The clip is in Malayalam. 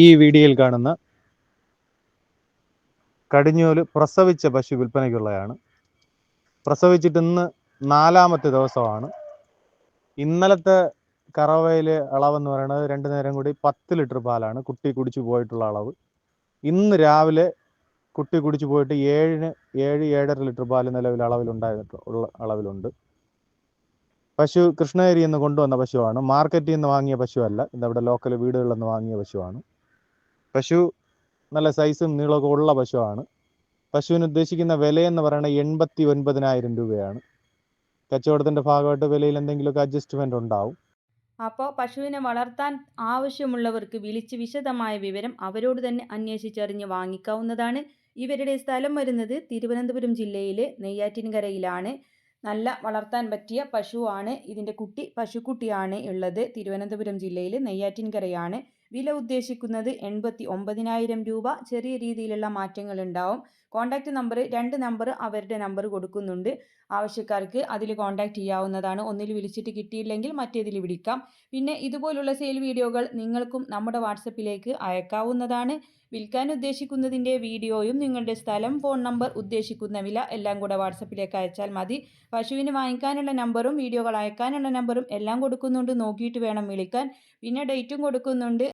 ഈ വീഡിയോയിൽ കാണുന്ന കടിഞ്ഞൂൽ പ്രസവിച്ച പശു വിൽപ്പനയ്ക്കുള്ളതാണ് പ്രസവിച്ചിട്ട് ഇന്ന് നാലാമത്തെ ദിവസമാണ്. ഇന്നലത്തെ കറവയിലെ അളവെന്ന് പറയുന്നത് രണ്ട് നേരം കൂടി പത്ത് ലിറ്റർ പാലാണ് കുട്ടി കുടിച്ചു പോയിട്ടുള്ള അളവ്. ഇന്ന് രാവിലെ കുട്ടി കുടിച്ചു പോയിട്ട് ഏഴിന് ഏഴ് ഏഴര ലിറ്റർ പാൽ നിലവിൽ അളവിലുണ്ടായിട്ട് ഉള്ള അളവിലുണ്ട്. പശു കൃഷ്ണഗിരി നിന്ന് കൊണ്ടുവന്ന പശുവാണ്. മാർക്കറ്റിൽ നിന്ന് വാങ്ങിയ പശുവല്ല. ഇതവിടെ ലോക്കൽ വീടുകളിൽ നിന്ന് വാങ്ങിയ പശുവാണ്. പശു നല്ല സൈസും നീളമൊക്കെ ഉള്ള പശുവാണ്. പശുവിന് ഉദ്ദേശിക്കുന്ന വില എന്ന് പറയുന്നത് എൺപത്തി ഒൻപതിനായിരം രൂപയാണ്. കച്ചവടത്തിന്റെ ഭാഗമായിട്ട് വിലയിൽ എന്തെങ്കിലുമൊക്കെ അഡ്ജസ്റ്റ്മെന്റ് ഉണ്ടാവും. അപ്പോൾ പശുവിനെ വളർത്താൻ ആവശ്യമുള്ളവർക്ക് വിളിച്ച് വിശദമായ വിവരം അവരോട് തന്നെ അന്വേഷിച്ചറിഞ്ഞ് വാങ്ങിക്കാവുന്നതാണ്. ഇവരുടെ സ്ഥലം വരുന്നത് തിരുവനന്തപുരം ജില്ലയിലെ നെയ്യാറ്റിൻകരയിലാണ്. നല്ല വളർത്താൻ പറ്റിയ പശുവാണ്. ഇതിന്റെ കുട്ടി പശുക്കുട്ടിയാണ് ഉള്ളത്. തിരുവനന്തപുരം ജില്ലയിൽ നെയ്യാറ്റിൻകരയാണ്. വില ഉദ്ദേശിക്കുന്നത് എൺപത്തി ഒമ്പതിനായിരം രൂപ. ചെറിയ രീതിയിലുള്ള മാറ്റങ്ങൾ ഉണ്ടാവും കോൺടാക്റ്റ് നമ്പർ രണ്ട് നമ്പർ അവരുടെ നമ്പർ കൊടുക്കുന്നുണ്ട്. ആവശ്യക്കാർക്ക് അതിൽ കോൺടാക്റ്റ് ചെയ്യാവുന്നതാണ്. ഒന്നിൽ വിളിച്ചിട്ട് കിട്ടിയില്ലെങ്കിൽ മറ്റേതിൽ വിളിക്കാം. പിന്നെ ഇതുപോലുള്ള സെയിൽ വീഡിയോകൾ നിങ്ങൾക്കും നമ്മുടെ വാട്സപ്പിലേക്ക് അയക്കാവുന്നതാണ്. വിൽക്കാൻ ഉദ്ദേശിക്കുന്നതിന്റെ വീഡിയോയും നിങ്ങളുടെ സ്ഥലം ഫോൺ നമ്പർ ഉദ്ദേശിക്കുന്ന വില എല്ലാം കൂടെ വാട്സപ്പിലേക്ക് അയച്ചാൽ മതി. പശുവിന് വാങ്ങിക്കാനുള്ള നമ്പറും വീഡിയോകൾ അയക്കാനുള്ള നമ്പറും എല്ലാം കൊടുക്കുന്നുണ്ട്. നോക്കിയിട്ട് വേണം വിളിക്കാൻ. പിന്നെ ഡേറ്റും കൊടുക്കുന്നുണ്ട്.